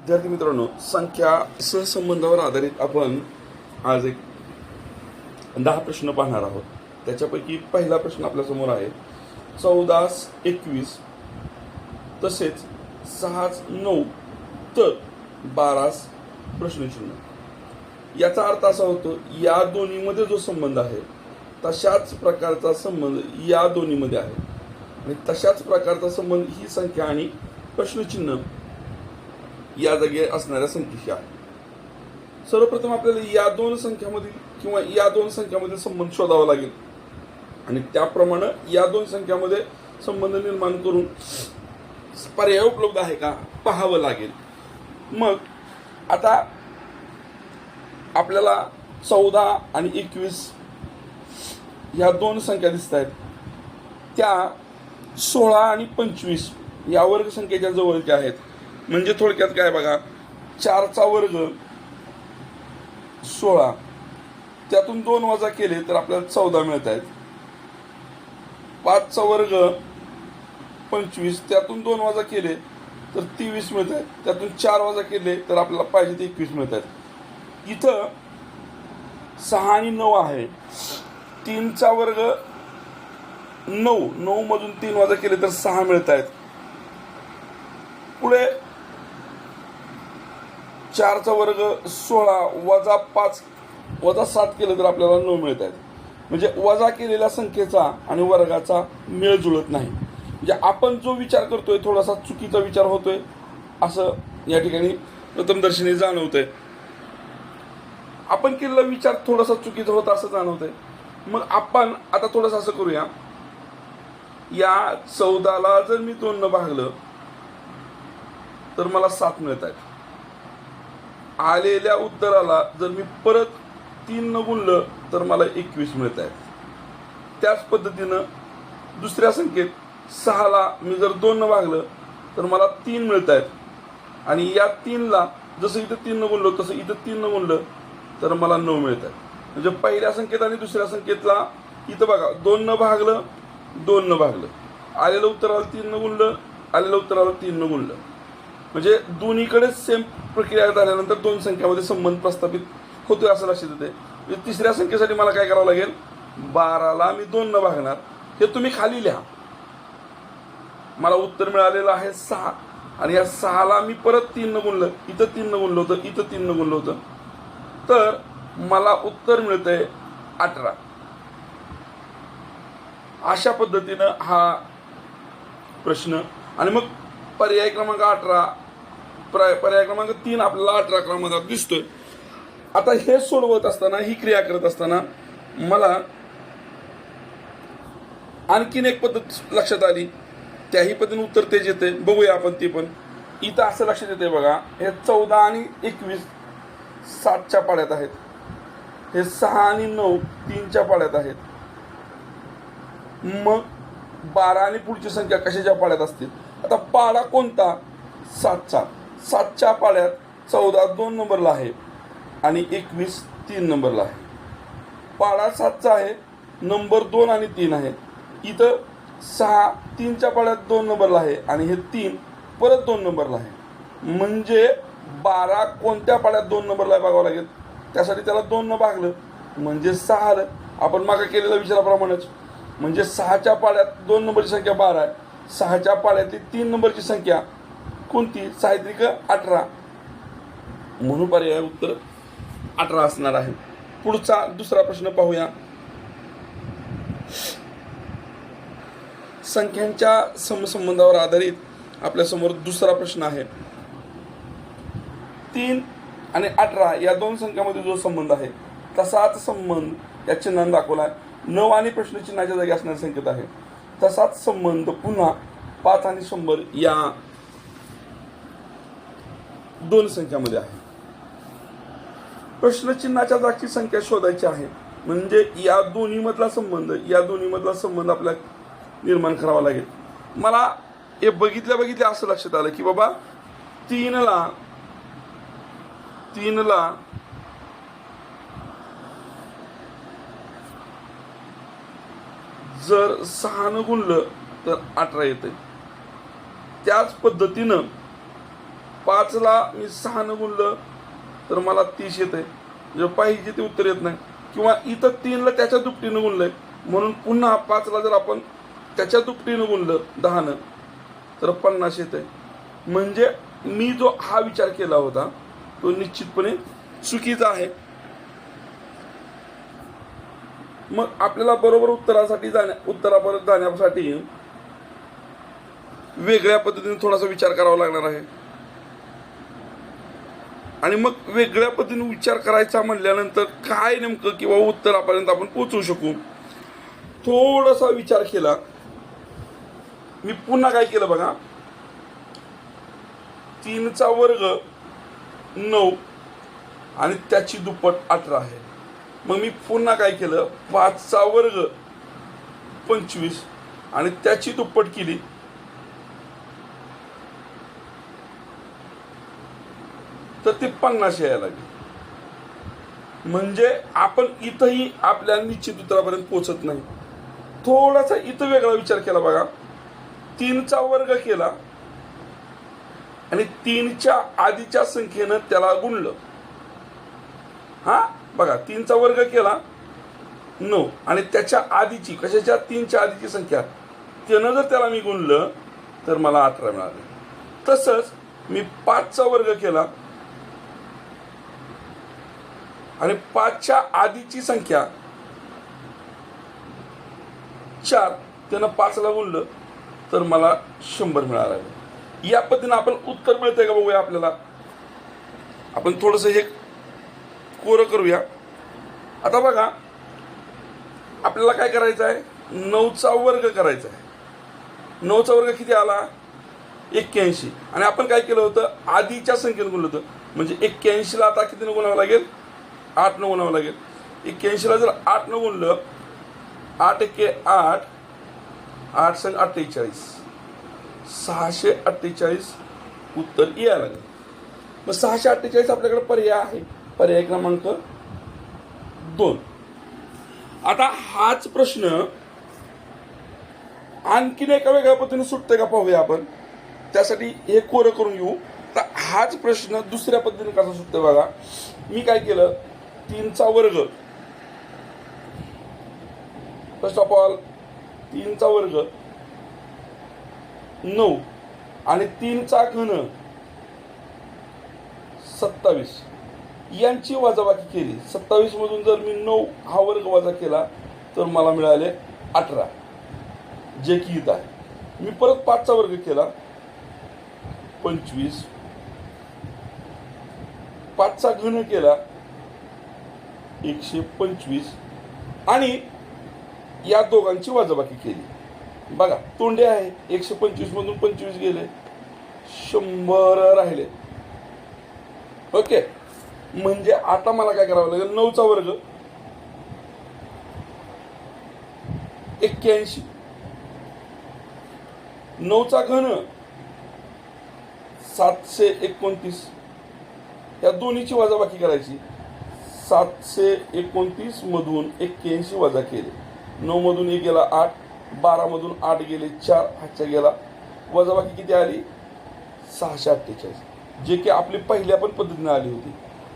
विद्यार्थी मित्रांनो संख्या सहसंबंधावर आधारित आपण आज एक दहा प्रश्न पाहणार आहोत. त्याच्यापैकी पहिला प्रश्न आपल्यासमोर आहे. चौदास एकवीस तसेच सहाच नऊ तर बारास प्रश्नचिन्ह. याचा अर्थ असा होतो या दोन्हीमध्ये जो संबंध आहे तशाच प्रकारचा संबंध या दोन्हीमध्ये आहे. आणि तशाच प्रकारचा संबंध ही संख्या आणि प्रश्नचिन्ह या जागी असणाऱ्या संख्येशी आहे सर्वप्रथम आपल्याला या दोन संख्यामधील किंवा या दोन संख्यामधील संबंध शोधावा लागेल. आणि त्याप्रमाणे या दोन संख्यामध्ये संबंध निर्माण करून पर्याय उपलब्ध आहे का पाहावं लागेल. मग आता आपल्याला चौदा आणि एकवीस ह्या दोन संख्या दिसत आहेत. त्या सोळा आणि पंचवीस या वर्ग संख्येच्या जवळच्या आहेत. म्हणजे थोडक्यात काय बघा चारचा वर्ग सोळा त्यातून दोन वजा केले तर आपल्याला चौदा मिळत आहेत पाचचा वर्ग पंचवीस त्यातून दोन वजा केले तर तेवीस मिळत आहेत त्यातून चार वजा केले तर आपल्याला पाहिजे ते एकवीस मिळत आहेत इथं सहा आणि नऊ आहे. तीनचा वर्ग नऊ नऊ मधून तीन वजा केले तर सहा मिळत आहेत पुढे चारचा वर्ग सोळा वजा पाच वजा सात केलं तर आपल्याला नऊ मिळत आहेत. म्हणजे वजा केलेल्या संख्येचा आणि वर्गाचा मेळ जुळत नाही. म्हणजे आपण जो विचार करतोय थोडासा चुकीचा विचार होतोय असं या ठिकाणी प्रथमदर्शनी जाणवतंय. आपण केलेला विचार थोडासा चुकीचा होता असं जाणवतंय. मग आपण आता थोडंसं असं करूया. या चौदाला जर मी दोन भागलं तर मला सात मिळत आहेत. आलेल्या उत्तराला जर मी परत तीन न गुणलं तर मला एकवीस मिळत आहेत. त्याच पद्धतीनं दुसऱ्या संख्येत सहाला मी जर दोन न भागलं तर मला तीन मिळत आहेत. आणि या तीनला जसं इथं तीन न गुणलं तसं इथं तीन न गुणलं तर मला नऊ मिळत आहेत. म्हणजे पहिल्या संख्येत आणि दुसऱ्या संख्येतला इथं बघा दोन न भागलं दोन न भागलं. आलेलं उत्तराला तीन न गुणलं आलेलं उत्तराला तीन न गुणलं. म्हणजे दोन्हीकडे सेम प्रक्रिया झाल्यानंतर दोन संख्यामध्ये संबंध प्रस्थापित होतोय असं लक्षात येते म्हणजे तिसऱ्या संख्येसाठी मला काय करावं लागेल? बाराला मी दोन न भागणार. हे तुम्ही खाली लिहा. मला उत्तर मिळालेलं आहे सहा. आणि या सहाला मी परत तीन न गुणलं. इथं तीन न गुणलं होतं इथं तीन न गुणलं होतं. तर मला उत्तर मिळतंय अठरा. अशा पद्धतीनं हा प्रश्न. आणि मग पर्याय क्रमांक अठरा पर्याय क्रमांक तीन आपल्याला अठरा क्रमांकात दिसतोय. आता हे सोडवत असताना ही क्रिया करत असताना मला आणखीन एक पद्धत लक्षात आली. त्याही पद्धतीने उत्तर तेच येते. बघूया आपण ते पण. इथं असं लक्षात येते बघा हे चौदा आणि एकवीस सातच्या पाड्यात आहेत. हे सहा आणि नऊ तीनच्या पाड्यात आहेत. मग बारा आणि पुढची संख्या कशाच्या पाड्यात असतील? आता पाडा कोणता? सातचा. सातच्या पाड्यात चौदा दोन नंबरला आहे आणि एकवीस तीन नंबरला आहे. पाडा सातचा आहे नंबर दोन आणि तीन आहे इथं सहा तीनच्या पाड्यात दोन नंबरला आहे आणि हे तीन परत दोन नंबरला आहे. म्हणजे बारा कोणत्या पाड्यात दोन नंबरला भागावं बघावं लागेल. त्यासाठी त्याला दोन भागलं म्हणजे सहा आलं. आपण मागे केलेल्या विचाराप्रमाणेच. म्हणजे सहाच्या पाड्यात दोन नंबरची संख्या बारा आहे. सहाच्या पाळ्यातली तीन नंबरची संख्या कोणती? सायद्रिक अठरा. म्हणून पर्याय उत्तर अठरा असणार आहे. पुढचा दुसरा प्रश्न पाहूया. संख्यांच्या समसंबंधावर आधारित आपल्यासमोर दुसरा प्रश्न आहे. तीन आणि अठरा या दोन संख्यामध्ये जो संबंध आहे तसाच संबंध या चिन्हाने दाखवला आहे नऊ आणि प्रश्नचिन्हाच्या जागी असणारे संकेत आहे. तसाच संबंध पुन्हा पाच आणि शंभर या दोन संख्यामध्ये आहे. प्रश्नचिन्हाच्या जागची संख्या शोधायची आहे. म्हणजे या दोन्ही मधला संबंध या दोन्ही मधला संबंध आपल्या निर्माण करावा लागेल. मला हे बघितल्या बघितल्या असं लक्षात आलं की बाबा तीनला तीनला जर सहानं गुणलं तर अठरा येते त्याच पद्धतीनं पाचला मी सहानं गुणलं तर मला तीस येते जे म्हणजे पाहिजे ते उत्तर येत नाही. किंवा इथं तीनला त्याच्या दुपटीनं गुणलंय. म्हणून पुन्हा पाचला जर आपण त्याच्या दुपटीनं गुणलं दहानं तर पन्नास येते म्हणजे मी जो हा विचार केला होता तो निश्चितपणे चुकीचा आहे. मग आपल्याला बरोबर उत्तरासाठी जाण्या उत्तरापर्यंत जाण्यासाठी वेगळ्या पद्धतीने थोडासा विचार करावा लागणार आहे. आणि मग वेगळ्या पद्धतीने विचार करायचा म्हणल्यानंतर काय नेमकं किंवा उत्तरापर्यंत आपण पोचू शकू? थोडासा विचार केला. मी पुन्हा काय केलं बघा? तीनचा वर्ग नऊ आणि त्याची दुप्पट अठरा आहे. मग मी पुन्हा काय केलं? पाचचा वर्ग पंचवीस आणि त्याची दुप्पट केली. ते पन्नास यायला लागले. म्हणजे आपण इथंही आपल्या निश्चित उत्तरापर्यंत पोचत नाही. थोडासा इथं वेगळा विचार केला बघा. तीनचा वर्ग केला. आणि तीनच्या आधीच्या संख्येनं त्याला गुणलं. हा? बघा तीनचा वर्ग केला. नऊ. आणि त्याच्या आधीची कशाच्या? तीनच्या आधीची संख्या. त्यानं जर त्याला मी गुणलं तर मला अठरा मिळाले. तसंच मी पाचचा वर्ग केला. आणि पाचच्या आधीची संख्या. चार त्यानं पाचला गुणलं तर मला शंभर मिळाला या पद्धतीनं आपण उत्तर मिळतंय का बघूया आपल्याला? आपण थोडंसं हे कोरं करूया. आता बघा आपल्याला काय करायचं आहे? नऊचा वर्ग करायचा आहे. नऊचा वर्ग किती आला? एक्क्याऐंशी. आणि आपण काय केलं होतं? आधीच्या संख्येनं गुणलं होतं. म्हणजे एक्क्याऐंशीला आता कितीनं गुणावं लागेल? आठ नऊ गुणावं लागेल. एक्क्याऐंशीला जर आठ नऊ गुणलं आठ एके आठ आठ संग अठ्ठेचाळीस. सहाशे अठ्ठेचाळीस उत्तर यायला लागेल. मग सहाशे अठ्ठेचाळीस आपल्याकडे पर्याय आहे. पर्याय क्रमांक दोन. आता हाच प्रश्न आणखीन एका वेगळ्या पद्धतीने सुटतोय का पाहूया आपण. त्यासाठी हे कोरं करून घेऊ. तर हाच प्रश्न दुसऱ्या पद्धतीने कसा सुटतोय बघा. मी काय केलं? तीनचा वर्ग. फर्स्ट ऑफ ऑल तीनचा वर्ग. नऊ. आणि तीनचा घन. सत्तावीस. यांची वजाबाकी केली. सत्तावीस मधून जर मी नऊ हा वर्ग वजा केला तर मला मिळाले अठरा. जे की इथं आहे. मी परत पाचचा वर्ग केला. पंचवीस. पाचचा घन केला. एकशे पंचवीस. आणि या दोघांची वाजाबाकी केली. बघा तोंडे आहे. एकशे पंचवीस मधून पंचवीस गेले. शंभर राहिले. ओके. म्हणजे आता मला काय करावं लागेल? नऊचा वर्ग. एक्क्याऐंशी. नऊचा घन. सातशे एकोणतीस. या दोन्हीची वजाबाकी करायची. सातशे एकोणतीस मधून एक्क्याऐंशी वजा केले. नऊ मधून एक गेला आठ बारामधून आठ गेले चार हातच्या गेला. वजाबाकी किती आली? सहाशे अठ्ठेचाळीस. जे की आपली पहिल्या पण पद्धतीने आली होती.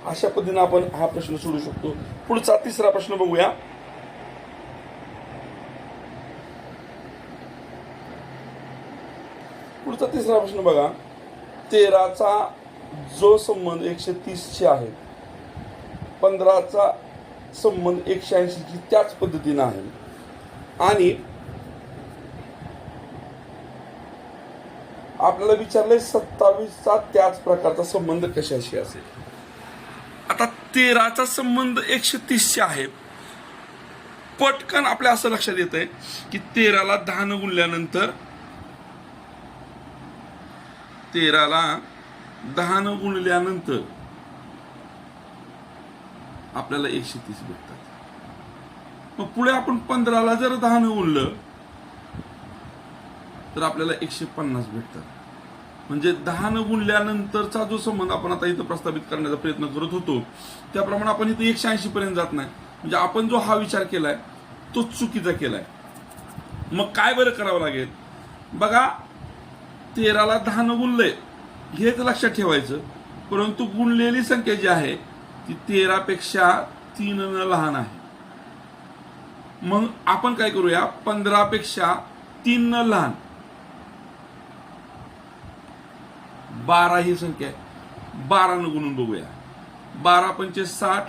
अशा पद्धतीने आपण हा प्रश्न सोडू शकतो. पुढचा तिसरा प्रश्न बघूया. पुढचा तिसरा प्रश्न बघा. तेराचा जो संबंध एकशे तीसशे आहे. पंधराचा संबंध एकशे ऐंशीची त्याच पद्धतीनं आहे. आणि आपल्याला विचारलंय सत्तावीसचा त्याच प्रकारचा संबंध कशाशी असेल? आता तेराचा संबंध एकशे तीसशे आहे. पटकन आपल्या असं लक्षात येत आहे की तेराला दहा न गुणल्यानंतर तेराला दहा न गुणल्यानंतर आपल्याला एकशे तीस भेटतात. मग पुढे आपण पंधराला जर दहा उरलं तर आपल्याला एकशे पन्नास भेटतात. म्हणजे दहा गुणल्यानंतरचा जो संबंध आपण आता इथं प्रस्थापित करण्याचा प्रयत्न करत होतो त्याप्रमाणे आपण इथं एकशे ऐंशी पर्यंत जात नाही. म्हणजे आपण जो हा विचार केलाय तो चुकीचा केलाय. मग काय बरं करावं लागेल? बघा तेराला दहा गुणलंय हेच लक्षात ठेवायचं. परंतु गुणलेली संख्या जी आहे ती तेरापेक्षा तीन न लहान आहे. मग आपण काय करूया? पंधरापेक्षा तीन न लहान. बारा ही संख्या आहे. बारा न गुणून बघूया. बारा पंचे साठ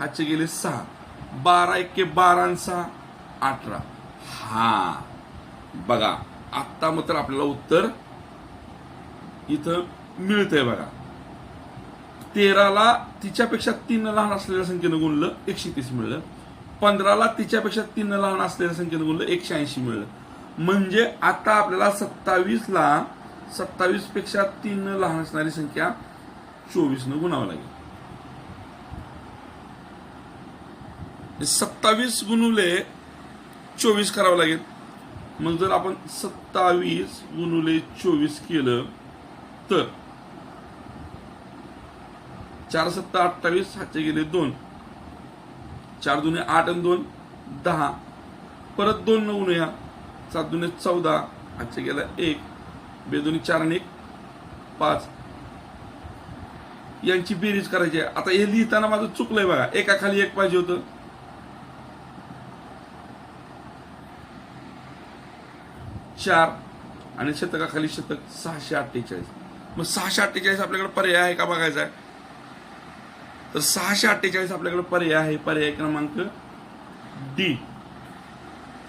हातचे गेले सहा. बारा एक्के बारा सहा अठरा. हा. बघा आत्ता मात्र आपल्याला उत्तर इथं मिळतंय बघा. तेराला तिच्यापेक्षा तीन लहान असलेल्या संख्येनं गुणलं एकशे तीस मिळलं. पंधराला तिच्यापेक्षा तीन लहान असलेल्या संख्येनं गुणलं एकशे ऐंशी मिळलं. म्हणजे आता आपल्याला सत्तावीसला सत्तावीसपेक्षा तीन लहान असणारी संख्या चोवीस न गुणावं लागेल. म्हणजे सत्तावीस गुणुले चोवीस करावं लागेल. मग जर आपण सत्तावीस गुणुले चोवीस केलं तर चार सत्ता अठ्ठावीस हातचे गेले दोन. चार दुने आठ आणि दोन दहा. परत दोन नऊ नया सात दुने चौदा हातचे गेला एक. बेदोनी चार आणि एक पाच. यांची बेरीज करायची आहे. आता हे लिहिताना माझं चुकलंय बघा. एका खाली एक पाहिजे होतं. चार आणि शतकाखाली शतक सहाशे अठ्ठेचाळीस. मग सहाशे अठ्ठेचाळीस आपल्याकडे पर्याय आहे का बघायचा आहे? तर सहाशे अठ्ठेचाळीस आपल्याकडे पर्याय आहे. पर्याय क्रमांक डी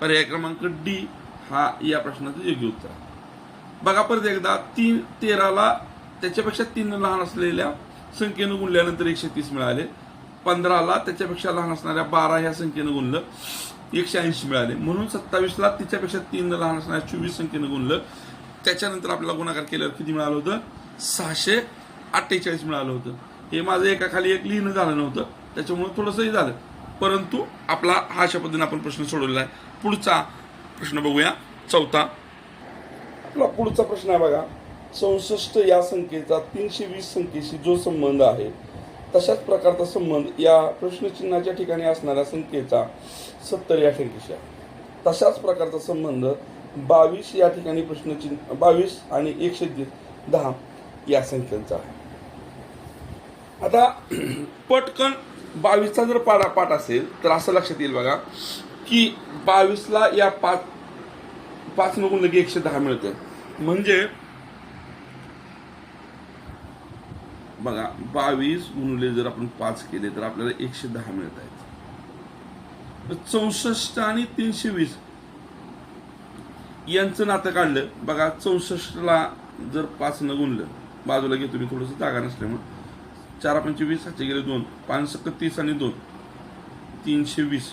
पर्याय क्रमांक डी हा या प्रश्नाचं योग्य उत्तर आहे. बघा परत एकदा तीन तेराला त्याच्यापेक्षा तीन लहान असलेल्या संख्येनं गुणल्यानंतर एकशे तीस मिळाले. पंधराला त्याच्यापेक्षा लहान असणाऱ्या बारा ह्या संख्येनं गुणलं. एकशे ऐंशी मिळाले. म्हणून सत्तावीसला तिच्यापेक्षा तीन लहान असणाऱ्या चोवीस संख्येनं गुणलं. त्याच्यानंतर आपल्याला गुणाकार केल्यावर किती मिळालं होतं? सहाशे अठ्ठेचाळीस मिळालं होतं. हे माझं एका खाली एक लिहिणं झालं नव्हतं. त्याच्यामुळं थोडंसंही झालं. परंतु आपला हा अशा पद्धतीने आपण प्रश्न सोडवलेला आहे. पुढचा प्रश्न बघूया. चौथा. आपला पुढचा प्रश्न आहे बघा. चौसष्ट या संख्येचा तीनशे वीस संख्येशी जो संबंध आहे तशाच प्रकारचा संबंध या प्रश्नचिन्हाच्या ठिकाणी असणाऱ्या संख्येचा सत्तर या संख्येशी आहे. तशाच प्रकारचा संबंध बावीस या ठिकाणी प्रश्नचिन्ह बावीस आणि एकशे दहा या संख्यांचा आहे. आता पटकन बावीसचा जर पाडा पाठ असेल तर असं लक्षात येईल बघा की बावीसला या पाच पाच न लगे की एकशे दहा मिळते म्हणजे बघा बावीस गुणले जर आपण पाच केले तर आपल्याला एकशे दहा मिळत आहेत. चौसष्ट आणि तीनशे वीस यांचं नातं काढलं. बघा चौसष्टला जर पाच न गुणलं बाजूला घेतो मी थोडंसं जागा नसल्यामुळे. चार पंचवीस वीस गेले दोन. पाच सक्क तीस आणि दोन. तीनशे वीस.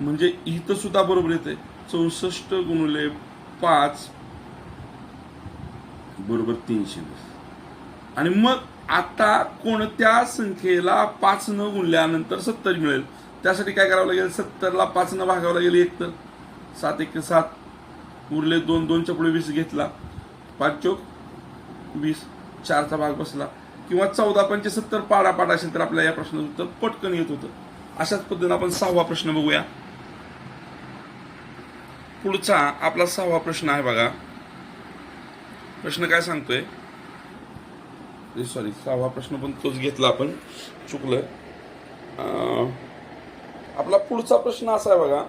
म्हणजे इथं सुद्धा बरोबर येते चौसष्ट गुणले पाच बरोबर तीनशे वीस. आणि मग आता कोणत्या संख्येला पाच न गुणल्यानंतर सत्तर मिळेल? त्यासाठी काय करावं लागेल? सत्तरला पाच न भागावं लागेल एक तर. सात एक सात. उरले दोन दोनच्या पुढे वीस घेतला. पाच चौक वीस. चारचा भाग बसला. किंवा चौदा पंचे सत्तर पाडा पाडा असेल तर आपल्याला या प्रश्नाचं उत्तर पटकन येत होतं. अशाच पद्धतीने आपण सहावा प्रश्न बघूया. पुढचा आपला सहावा प्रश्न आहे बघा. प्रश्न काय सांगतोय? सॉरी सहावा प्रश्न पण तोच घेतला आपण. चुकलं. अं, आपला पुढचा प्रश्न असा आहे बघा.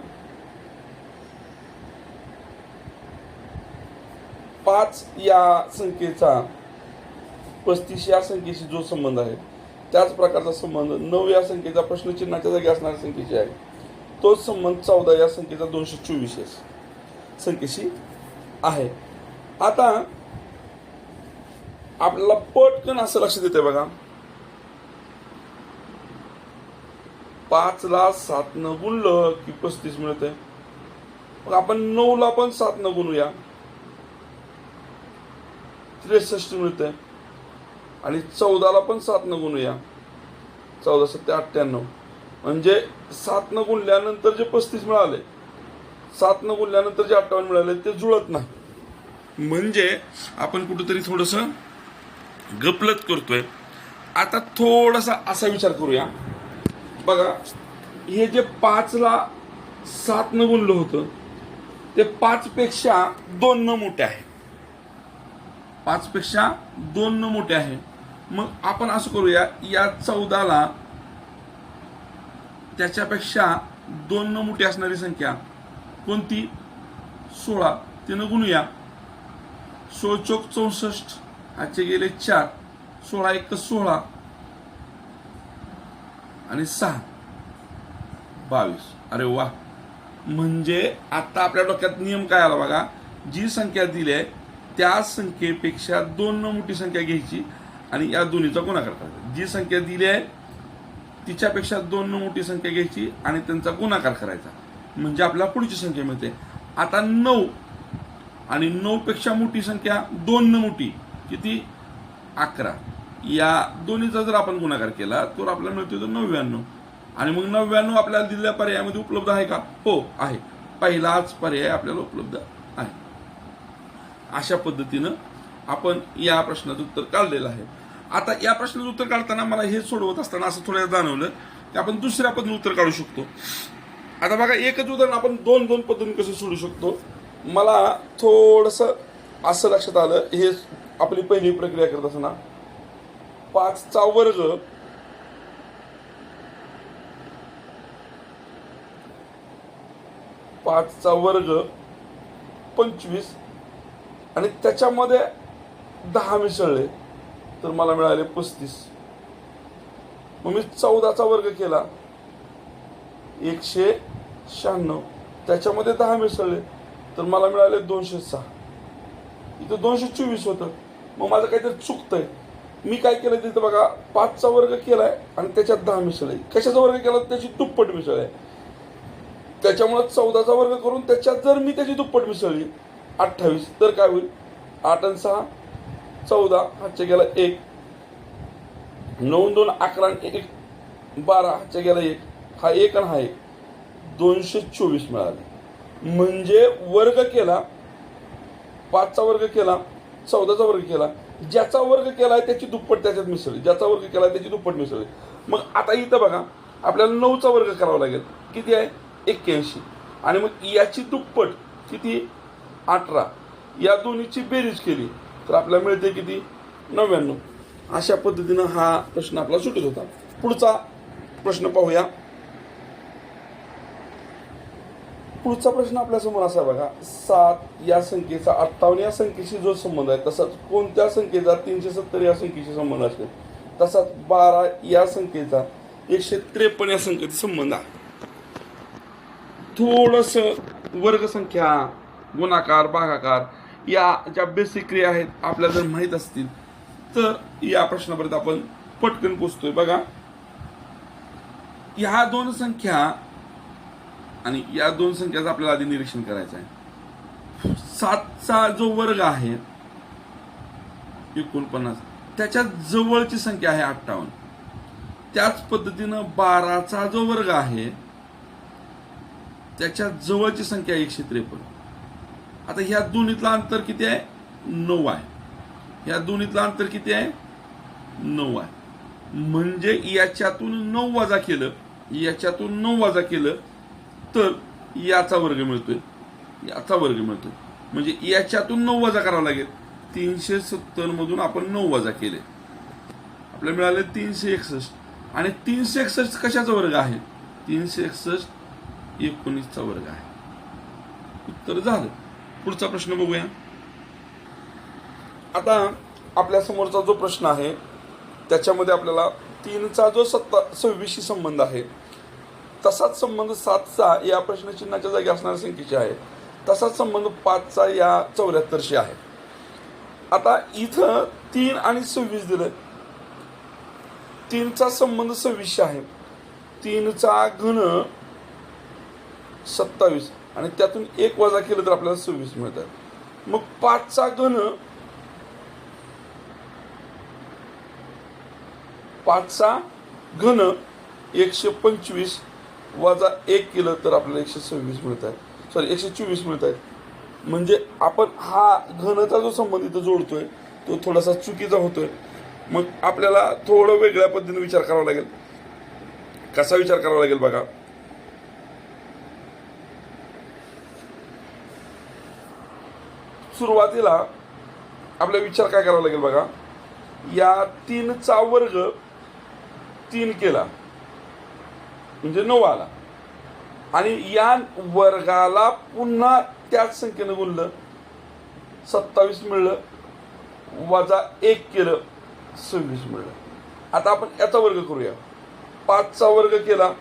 पाच या संख्येचा पस्तीस या संख्येशी जो संबंध आहे त्याच प्रकारचा संबंध नऊ या संख्येचा प्रश्नचिन्हाच्या जागी असणाऱ्या संख्येशी आहे. तोच संबंध चौदा या संख्येचा दोनशे चोवीस या संख्येशी आहे. आता आपल्याला पटकन असं लक्षात येते बघा. पाच ला सात न गुणलं की पस्तीस मिळते मग आपण नऊ ला पण सात न गुणूया. त्रेसष्ट मिळते आणि चौदाला पण सात न गुणूया. चौदा सत्ते अठ्ठ्याण्णव. म्हणजे सात न गुणल्यानंतर जे पस्तीस मिळाले सात न गुणल्यानंतर जे अठ्ठावन्न मिळाले ते जुळत नाही. म्हणजे आपण कुठंतरी थोडस गपलत करतोय. आता थोडासा असा विचार करूया. बघा हे जे पाचला सातनं गुणलं होतं ते पाचपेक्षा दोन न मोठे आहे. पाचपेक्षा दोन न मोठे आहे. मग आपण असं करूया या चौदाला त्याच्यापेक्षा दोन न मोठी असणारी संख्या कोणती? सोळा. तिनं गुणूया. सोळ चोक चौसष्ट. आजचे गेले चार. सोळा एक सोळा. आणि सहा. बावीस. अरे वा. म्हणजे आता आपल्या डोक्यात नियम काय आला बघा? जी संख्या दिली आहे त्या संख्येपेक्षा दोन न मोठी संख्या घ्यायची. आणि या दोन्हीचा गुणाकार करायचा. जी संख्या दिली आहे तिच्यापेक्षा दोन मोठी संख्या घ्यायची आणि त्यांचा गुणाकार करायचा. म्हणजे आपल्याला पुढची संख्या मिळते. आता नऊ आणि नऊ पेक्षा मोठी संख्या दोन न मोठी किती? अकरा. या दोन्हीचा जर आपण गुणाकार केला तर आपल्याला मिळतो तो नव्याण्णव. आणि मग नव्याण्णव आपल्याला दिलेल्या पर्यायामध्ये उपलब्ध आहे का? हो आहे. पहिलाच पर्याय आपल्याला उपलब्ध आहे. अशा पद्धतीनं आपण या प्रश्नाचं उत्तर काढलेलं आहे. आता या प्रश्नाचं उत्तर काढताना मला हे सोडवत असताना असं थोडं जाणवलं की आपण दुसऱ्या पद्धतीने उत्तर काढू शकतो. आता बघा एकच उदाहरण आपण दोन दोन पद्धतीने कसं सोडू शकतो? मला थोडंसं असं लक्षात आलं हे आपली पहिली प्रक्रिया करत असताना. पाचचा वर्ग. पाचचा वर्ग पंचवीस. आणि त्याच्यामध्ये दहा मिसळले. तर मला मिळाले पस्तीस. मग मी चौदाचा वर्ग केला. एकशे शहाण्णव. त्याच्यामध्ये दहा मिसळले. तर मला मिळाले दोनशे सहा. इथं दोनशे चोवीस होतं. मग माझं काहीतरी चुकतंय. मी काय केलं तिथं बघा पाचचा वर्ग केलाय आणि त्याच्यात दहा मिसळले. कशाचा वर्ग केला? त्याची दुप्पट मिसळ आहे त्याच्यामुळे चौदाचा वर्ग करून त्याच्यात जर मी त्याची दुप्पट मिसळली अठ्ठावीस तर काय होईल? आठ आणि सहा चौदा हातच्या गेला एक. नऊ दोन अकरा आणि एक बारा हातच्या गेला एक. हा एक आणि हा एक. दोनशे चोवीस मिळाले. म्हणजे वर्ग केला पाचचा वर्ग केला चौदाचा वर्ग केला. ज्याचा वर्ग केला आहे त्याची दुप्पट त्याच्यात मिसळली. ज्याचा वर्ग केलाय त्याची दुप्पट मिसळली. मग आता इथं बघा आपल्याला नऊचा वर्ग करावा लागेल. किती आहे? एक्क्याऐंशी. आणि मग याची दुप्पट किती? अठरा. या दोन्हीची बेरीज केली. तर आपल्याला मिळते किती? नव्याण्णव. अशा पद्धतीनं हा प्रश्न आपला सुटत होता. पुढचा प्रश्न पाहूया. पुढचा प्रश्न आपल्यासमोर असा बघा. सात या संख्येचा अठ्ठावन्न या संख्येशी जो संबंध आहे तसाच कोणत्या संख्येचा? तीनशे सत्तर या संख्येशी संबंध असेल. तसाच बारा या संख्येचा एकशे त्रेपन्न या संख्येचा संबंध आहे. थोडस वर्गसंख्या गुणाकार भागाकार या ज्या बेसिक क्रिया आहेत आपल्याला जर माहीत असतील तर या प्रश्नापर्यंत आपण पटकन पोचतोय बघा ह्या दोन संख्या आणि या दोन संख्याचं आपल्याला आधी निरीक्षण करायचं आहे सातचा जो वर्ग आहे एकोणपन्नास त्याच्या जवळची संख्या आहे अठ्ठावन्न. त्याच पद्धतीनं बाराचा जो वर्ग आहे त्याच्या जवळची संख्या एकशे त्रेपन्न. आता ह्या दोन्हीतलं अंतर किती आहे? नऊ आहे. ह्या दोन्हीतलं अंतर किती आहे? नऊ आहे. म्हणजे याच्यातून नऊ वजा केलं याच्यातून नऊ वजा केलं तर याचा वर्ग मिळतोय. याचा वर्ग मिळतोय. म्हणजे याच्यातून नऊ वजा करावं लागेल. तीनशे सत्तर मधून आपण नऊ वजा केले. आपल्याला मिळाले तीनशे एकसष्ट. आणि तीनशे एकसष्ट कशाचा वर्ग आहे? तीनशे एकसष्ट एकोणीसचा वर्ग आहे. उत्तर झालं. पुढचा प्रश्न बघूया. आता आपल्या समोरचा जो प्रश्न आहे त्याच्यामध्ये आपल्याला तीनचा जो सत्ता सव्वीसशी संबंध आहे तसाच संबंध सातचा या प्रश्नचिन्हाच्या जागी असणाऱ्या संख्येची आहे. तसाच संबंध पाचचा या चौऱ्याहत्तरशी आहे. आता इथं तीन आणि सव्वीस दिलं तीनचा संबंध सव्वीसशे आहे. तीनचा घन सत्तावीस. आणि त्यातून एक वजा केलं तर आपल्याला सव्वीस मिळतात. मग पाचचा घन पाचचा घन एकशे पंचवीस वजा एक केलं तर आपल्याला एकशे सव्वीस मिळत आहे सॉरी एकशे चोवीस मिळत आहेत म्हणजे आपण हा घनचा जो संबंध इथं जोडतोय तो थोडासा चुकीचा होतोय. मग आपल्याला थोडं वेगळ्या पद्धतीने विचार करावा लागेल. कसा विचार करावा लागेल बघा. सुरुवातीला आपला विचार काय करावा लागेल बघा? या तीनचा वर्ग तीन केला. म्हणजे नऊ आला. आणि या वर्गाला पुन्हा त्याच संख्येनं गुणलं. सत्तावीस मिळलं. वजा एक केलं. सव्वीस मिळलं. आता आपण याचा वर्ग करूया. पाचचा वर्ग केला.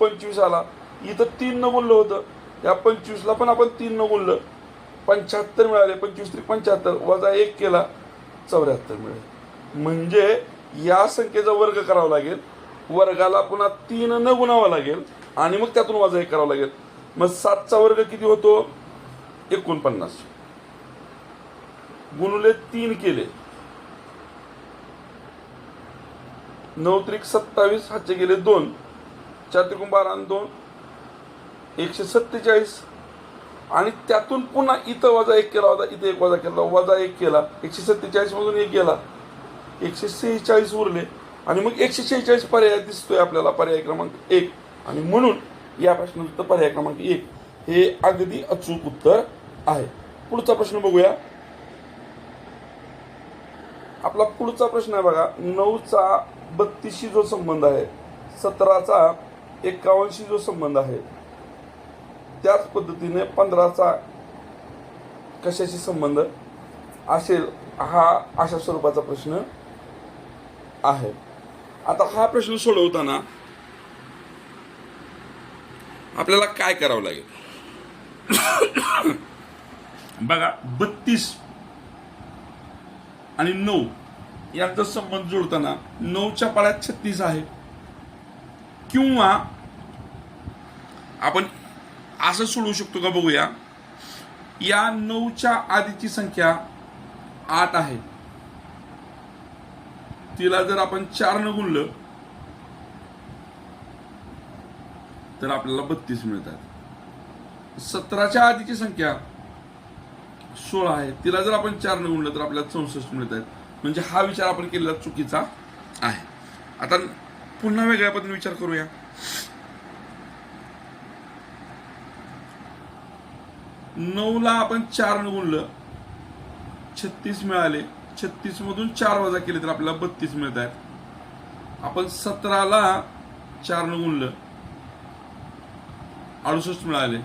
पंचवीस आला. इथं तीन न गुणलं होतं. या पंचवीसला पण आपण तीन न गुणलं. पंच्याहत्तर मिळाले पंचवीस तरी पंच्याहत्तर वजा एक केला चौऱ्याहत्तर मिळाले. म्हणजे या संख्येचा वर्ग करावा लागेल. वर्गाला पुन्हा तीन न गुणावा लागेल आणि मग त्यातून वजा एक करावा लागेल. मग सातचा वर्ग किती होतो? एकोणपन्नास. गुणुले तीन केले. नऊ त्रिक सत्तावीस हातचे गेले दोन. चार त्रिकोण बारा आणि दोन. एकशे सत्तेचाळीस. आणि त्यातून पुन्हा इथं वजा एक केला होता इथं एक वजा केला वजा एक केला एकशे सत्तेचाळीस मधून एक गेला. एकशे सेहेचाळीस उरले. आणि मग एकशे शेहेचाळीस पर्याय दिसतोय आपल्याला पर्याय क्रमांक एक. आणि म्हणून या प्रश्नाचं पर्याय क्रमांक एक हे अगदी अचूक उत्तर आहे. पुढचा प्रश्न बघूया. आपला पुढचा प्रश्न आहे बघा नऊचा बत्तीसशी जो संबंध आहे सतराचा एकावन्नशी जो संबंध आहे त्याच पद्धतीने पंधराचा कशाशी संबंध असेल हा अशा स्वरूपाचा प्रश्न आहे. आता हा प्रश्न सोडवताना आपल्याला काय करावं लागेल? बघा बत्तीस आणि नऊ यांचा संबंध जोडताना नऊच्या पाळ्यात छत्तीस आहे. किंवा आपण असं सोडवू शकतो का बघूया. या नऊच्या आधीची संख्या आठ आहे. तिला जर आपण चार न गुणलं तर आपल्याला बत्तीस मिळतात. सतराच्या आधीची संख्या सोळा आहे. तिला जर आपण चार न गुणलं तर आपल्याला चौसष्ट मिळत आहेत म्हणजे हा विचार आपण केलेला चुकीचा आहे. आता पुन्हा वेगळ्या पद्धतीने विचार करूया. नऊला आपण चार न गुणलं. छत्तीस मिळाले. छत्तीस मधून चार वजा केले तर आपल्याला बत्तीस मिळत आहेत. आपण सतराला चार न गुणलं. अडुसष्ट मिळाले.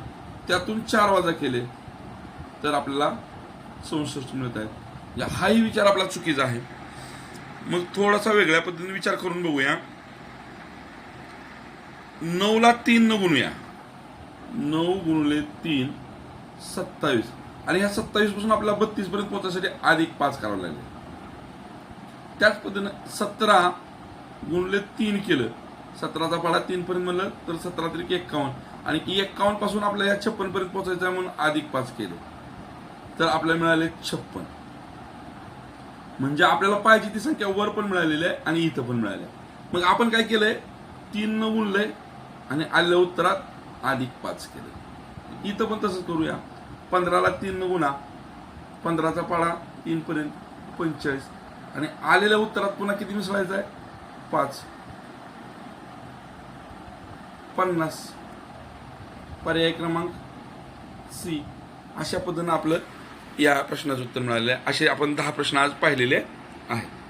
त्यातून चार वजा केले तर आपल्याला चौसष्ट मिळत आहेत. या हाही विचार आपला चुकीचा आहे. मग थोडासा वेगळ्या पद्धतीने विचार करून बघूया. नऊला तीन न गुणूया. नऊ गुणले तीन. सत्तावीस. आणि ह्या सत्तावीसपासून आपल्याला बत्तीस पर्यंत पोहोचण्यासाठी अधिक पाच करावं लागले. त्याच पद्धतीने सतरा गुणले तीन केलं. सतराचा पाडा तीन पर्यंत म्हणलं तर सतरा तरी एक्कावन्न आणि की एक्कावन्नपासून आपल्याला या छप्पन पर्यंत पोहोचायचं आहे म्हणून अधिक पाच केले. तर आपल्याला मिळाले छप्पन. म्हणजे आपल्याला पाहिजे ती संख्या वर पण मिळालेली आहे आणि इथं पण मिळाली आहे. मग आपण काय केलंय? तीन न गुणलंय आणि आलेल्या उत्तरात अधिक पाच केलं. इथं पण तसंच करूया. पंधराला तीन गुणा. पंधराचा पाळा तीनपर्यंत पंचेचाळीस. आणि आलेल्या उत्तरात पुन्हा किती मिसळायचं आहे? पाच. पन्नास. पर्याय क्रमांक सी. अशा पद्धतीनं आपलं या प्रश्नाचं उत्तर मिळालेलं आहे. असे आपण दहा प्रश्न आज पाहिलेले आहेत.